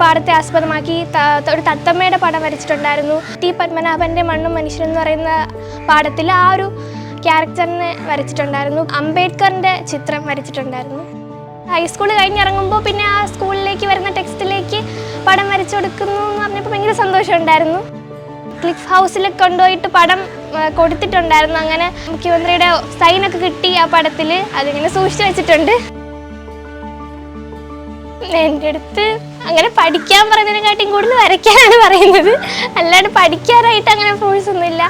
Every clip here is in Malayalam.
പാടത്തെ ആസ്പദമാക്കി ഒരു തത്തമ്മയുടെ പടം വരച്ചിട്ടുണ്ടായിരുന്നു. ടി. പത്മനാഭന്റെ മണ്ണും മനുഷ്യൻ എന്ന് പറയുന്ന പാടത്തിൽ ആ ഒരു ക്യാരക്ടറിനെ വരച്ചിട്ടുണ്ടായിരുന്നു. അംബേദ്കറിന്റെ ചിത്രം വരച്ചിട്ടുണ്ടായിരുന്നു. ഹൈസ്കൂൾ കഴിഞ്ഞിറങ്ങുമ്പോൾ പിന്നെ ആ സ്കൂളിലേക്ക് വരുന്ന ടെക്സ്റ്റിലേക്ക് പടം വരച്ചു കൊടുക്കുന്നു എന്ന് പറഞ്ഞപ്പോൾ ഭയങ്കര സന്തോഷമുണ്ടായിരുന്നു. ക്ലിഫ് ഹൗസിൽ കൊണ്ടുപോയിട്ട് പടം കൊടുത്തിട്ടുണ്ടായിരുന്നു. അങ്ങനെ മുഖ്യമന്ത്രിയുടെ സൈനൊക്കെ കിട്ടി ആ പടത്തിൽ. അതിങ്ങനെ സൂക്ഷിച്ചു വെച്ചിട്ടുണ്ട്. എന്റെ അടുത്ത് അങ്ങനെ പഠിക്കാൻ പറയുന്നതിനെക്കാട്ടിയും കൂടുതൽ വരയ്ക്കാനാണ് പറയുന്നത്. അല്ലാണ്ട് പഠിക്കാനായിട്ട് അങ്ങനെ ഫോഴ്സ് ഒന്നുമില്ല.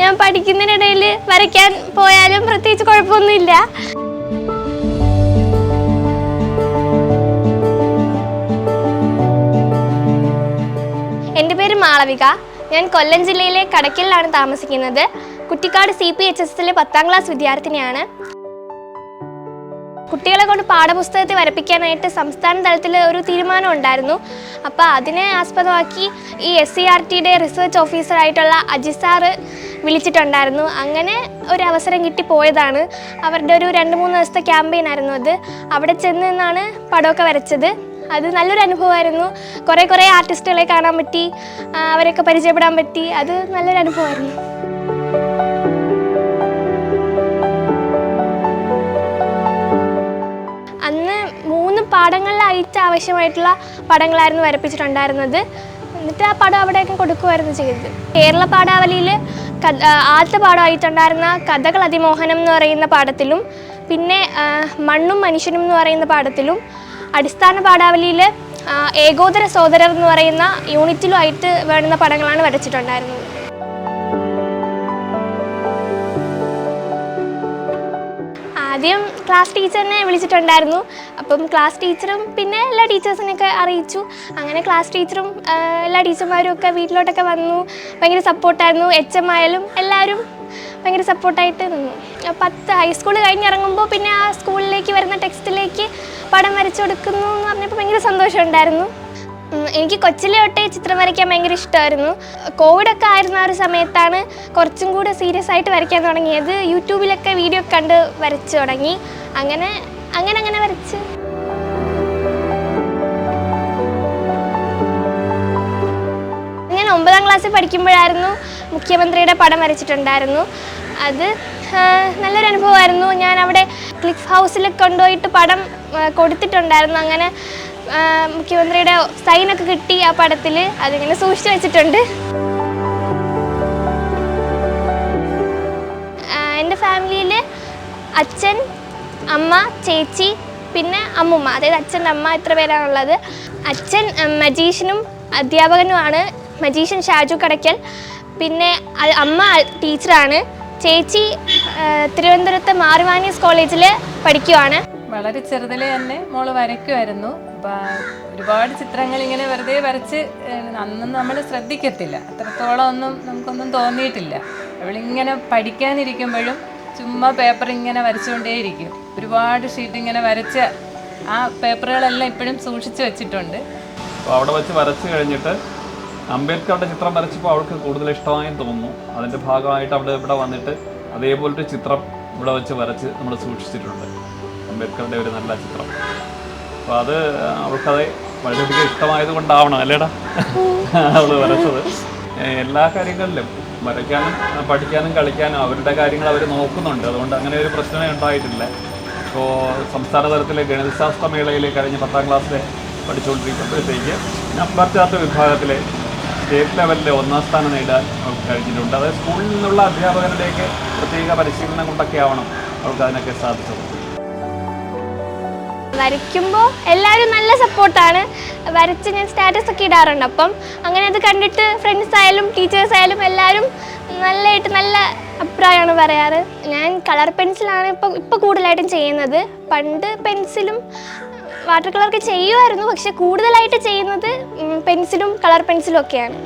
ഞാൻ പഠിക്കുന്നതിനിടയിൽ വരയ്ക്കാൻ പോയാലും പ്രത്യേകിച്ച് കുഴപ്പമൊന്നുമില്ല. എന്റെ പേര് മാളവിക. ഞാൻ കൊല്ലം ജില്ലയിലെ കടക്കലിലാണ് താമസിക്കുന്നത്. Kuttikkad C P H S എസിലെ പത്താം ക്ലാസ് വിദ്യാർത്ഥിനിയാണ്. കുട്ടികളെ കൊണ്ട് പാഠപുസ്തകത്തെ വരപ്പിക്കാനായിട്ട് സംസ്ഥാന തലത്തിൽ ഒരു തീരുമാനം ഉണ്ടായിരുന്നു. അപ്പോൾ അതിനെ ആസ്പദമാക്കി ഈ എസ് സി ആർ ടിയുടെ റിസർച്ച് ഓഫീസറായിട്ടുള്ള അജിസാറ് സാറ് വിളിച്ചിട്ടുണ്ടായിരുന്നു. അങ്ങനെ ഒരു അവസരം കിട്ടി പോയതാണ്. അവരുടെ ഒരു രണ്ട് മൂന്ന് ദിവസത്തെ ക്യാമ്പയിൻ ആയിരുന്നു അത്. അവിടെ ചെന്ന് നിന്നാണ് പടമൊക്കെ വരച്ചത്. അത് നല്ലൊരു അനുഭവമായിരുന്നു. കുറേ കുറേ ആർട്ടിസ്റ്റുകളെ കാണാൻ പറ്റി അവരൊക്കെ പരിചയപ്പെടാൻ പറ്റി. അത് നല്ലൊരു അനുഭവമായിരുന്നു. അന്ന് മൂന്ന് പാടങ്ങളിലായിട്ട് ആവശ്യമായിട്ടുള്ള പടങ്ങളായിരുന്നു വരപ്പിച്ചിട്ടുണ്ടായിരുന്നത്. എന്നിട്ട് ആ പടം അവിടെയൊക്കെ കൊടുക്കുമായിരുന്നു ചെയ്തത്. കേരള പാഠാവലിയിൽ കഥ ആദ്യത്തെ പാഠമായിട്ടുണ്ടായിരുന്ന കഥകൾ അതിമോഹനം എന്ന് പറയുന്ന പാഠത്തിലും പിന്നെ മണ്ണും മനുഷ്യനും എന്ന് പറയുന്ന പാഠത്തിലും അടിസ്ഥാന പാഠാവലിയിൽ ഏകോദര സോദരർ എന്ന് പറയുന്ന യൂണിറ്റിലുമായിട്ട് വേണ്ടുന്ന പടങ്ങളാണ് വരച്ചിട്ടുണ്ടായിരുന്നത്. ആദ്യം ക്ലാസ് ടീച്ചറിനെ വിളിച്ചിട്ടുണ്ടായിരുന്നു. അപ്പം ക്ലാസ് ടീച്ചറും പിന്നെ എല്ലാ ടീച്ചേഴ്സിനെയൊക്കെ അറിയിച്ചു. അങ്ങനെ ക്ലാസ് ടീച്ചറും എല്ലാ ടീച്ചർമാരും ഒക്കെ വീട്ടിലോട്ടൊക്കെ വന്നു. ഭയങ്കര സപ്പോർട്ടായിരുന്നു എച്ച് എം ആയാലും എല്ലാവരും ഭയങ്കര സപ്പോർട്ടായിട്ട് നിന്നു. പത്ത് ഹൈസ്കൂൾ കഴിഞ്ഞിറങ്ങുമ്പോൾ പിന്നെ ആ സ്കൂളിലേക്ക് വരുന്ന ടെക്സ്റ്റിലേക്ക് പടം വരച്ചു കൊടുക്കുന്നു എന്ന് പറഞ്ഞപ്പോൾ ഭയങ്കര സന്തോഷമുണ്ടായിരുന്നു എനിക്ക് കൊച്ചിലെ തൊട്ടേ ചിത്രം വരയ്ക്കാൻ ഭയങ്കര ഇഷ്ടമായിരുന്നു കോവിഡൊക്കെ ആയിരുന്ന ആ ഒരു സമയത്താണ് കുറച്ചും കൂടെ സീരിയസ് ആയിട്ട് വരയ്ക്കാൻ തുടങ്ങിയത്. യൂട്യൂബിലൊക്കെ വീഡിയോ കണ്ട് വരച്ചു തുടങ്ങി. അങ്ങനെ അങ്ങനെ അങ്ങനെ വരച്ച്. ഞാൻ ഒമ്പതാം ക്ലാസ്സിൽ പഠിക്കുമ്പോഴായിരുന്നു മുഖ്യമന്ത്രിയുടെ പടം വരച്ചിട്ടുണ്ടായിരുന്നു. അത് നല്ലൊരു അനുഭവമായിരുന്നു. ഞാൻ അവിടെ ക്ലിഫ് ഹൗസിൽ കൊണ്ടുപോയിട്ട് പടം കൊടുത്തിട്ടുണ്ടായിരുന്നു. അങ്ങനെ മുഖ്യമന്ത്രിയുടെ സൈനൊക്കെ കിട്ടി ആ പടത്തിൽ അതിങ്ങനെ സൂക്ഷിച്ചു വെച്ചിട്ടുണ്ട്. എന്റെ ഫാമിലിയിൽ അച്ഛൻ അമ്മ ചേച്ചി പിന്നെ അമ്മുമ്മ. അതായത് അച്ഛൻ അമ്മ ഇത്ര പേരാണുള്ളത്? അച്ഛൻ മജീഷനും അധ്യാപകനുമാണ്. മജീഷൻ ഷാജു കടയ്ക്കൽ. പിന്നെ അമ്മ ടീച്ചറാണ്. ചേച്ചി തിരുവനന്തപുരത്ത് മാറിവാനീസ് കോളേജിൽ പഠിക്കുവാണ്. വളരെ ചെറുതിലെ തന്നെ മോൾ വരയ്ക്കുമായിരുന്നു അപ്പം ഒരുപാട് ചിത്രങ്ങൾ ഇങ്ങനെ വെറുതെ വരച്ച് അന്നും നമ്മൾ ശ്രദ്ധിക്കത്തില്ല. അത്രത്തോളം ഒന്നും നമുക്കൊന്നും തോന്നിയിട്ടില്ല. അവളിങ്ങനെ പഠിക്കാനിരിക്കുമ്പോഴും ചുമ്മാ പേപ്പർ ഇങ്ങനെ വരച്ചുകൊണ്ടേയിരിക്കും ഒരുപാട് ഷീറ്റ് ഇങ്ങനെ വരച്ച് ആ പേപ്പറുകളെല്ലാം ഇപ്പോഴും സൂക്ഷിച്ചു വെച്ചിട്ടുണ്ട്. അപ്പോൾ അവിടെ വെച്ച് വരച്ച് കഴിഞ്ഞിട്ട് അംബേദ്കറുടെ ചിത്രം വരച്ചപ്പോൾ അവൾക്ക് കൂടുതൽ ഇഷ്ടമായി തോന്നുന്നു. അതിന്റെ ഭാഗമായിട്ട് അവിടെ ഇവിടെ വന്നിട്ട് അതേപോലൊരു ചിത്രം ഇവിടെ വെച്ച് വരച്ച് നമ്മൾ സൂക്ഷിച്ചിട്ടുണ്ട്. അംബേദ്കറുടെ ഒരു നല്ല ചിത്രം. അപ്പോൾ അത് അവൾക്കത് വളരെയധികം ഇഷ്ടമായത് കൊണ്ടാവണം അല്ലേടാ? അവൾ വരച്ചത്. എല്ലാ കാര്യങ്ങളിലും വരയ്ക്കാനും പഠിക്കാനും കളിക്കാനും അവരുടെ കാര്യങ്ങൾ അവർ നോക്കുന്നുണ്ട്. അതുകൊണ്ട് അങ്ങനെ ഒരു പ്രശ്നമേ ഉണ്ടായിട്ടില്ല. ഇപ്പോൾ സംസ്ഥാന തലത്തിലെ ഗണിതശാസ്ത്ര മേളയിൽ കഴിഞ്ഞ പത്താം ക്ലാസ്സിലെ പഠിച്ചുകൊണ്ടിരിക്കുമ്പോഴത്തേക്ക് നമ്പർ ചാർട്ട് വിഭാഗത്തിലെ സ്റ്റേറ്റ് ലെവലിലെ ഒന്നാം സ്ഥാനം നേടാൻ അവർക്ക് കഴിഞ്ഞിട്ടുണ്ട്. അതായത് സ്കൂളിൽ നിന്നുള്ള അധ്യാപകരുടെയൊക്കെ പ്രത്യേക പരിശീലനം കൊണ്ടൊക്കെ ആവണം അവർക്ക് അതിനൊക്കെ സാധിച്ചത്. വരയ്ക്കുമ്പോൾ എല്ലാവരും നല്ല സപ്പോർട്ടാണ്. വരച്ച് ഞാൻ സ്റ്റാറ്റസ് ഒക്കെ ഇടാറുണ്ട്. അപ്പം അങ്ങനെ അത് കണ്ടിട്ട് ഫ്രണ്ട്സ് ആയാലും ടീച്ചേഴ്സ് ആയാലും എല്ലാവരും നല്ലതായിട്ട് നല്ല അഭിപ്രായമാണ് പറയാറ്. ഞാൻ കളർ പെൻസിലാണ് ഇപ്പം ഇപ്പം കൂടുതലായിട്ടും ചെയ്യുന്നത്. പണ്ട് പെൻസിലും വാട്ടർ കളറൊക്കെ ചെയ്യുമായിരുന്നു. പക്ഷെ കൂടുതലായിട്ട് ചെയ്യുന്നത് പെൻസിലും കളർ പെൻസിലും ഒക്കെയാണ്.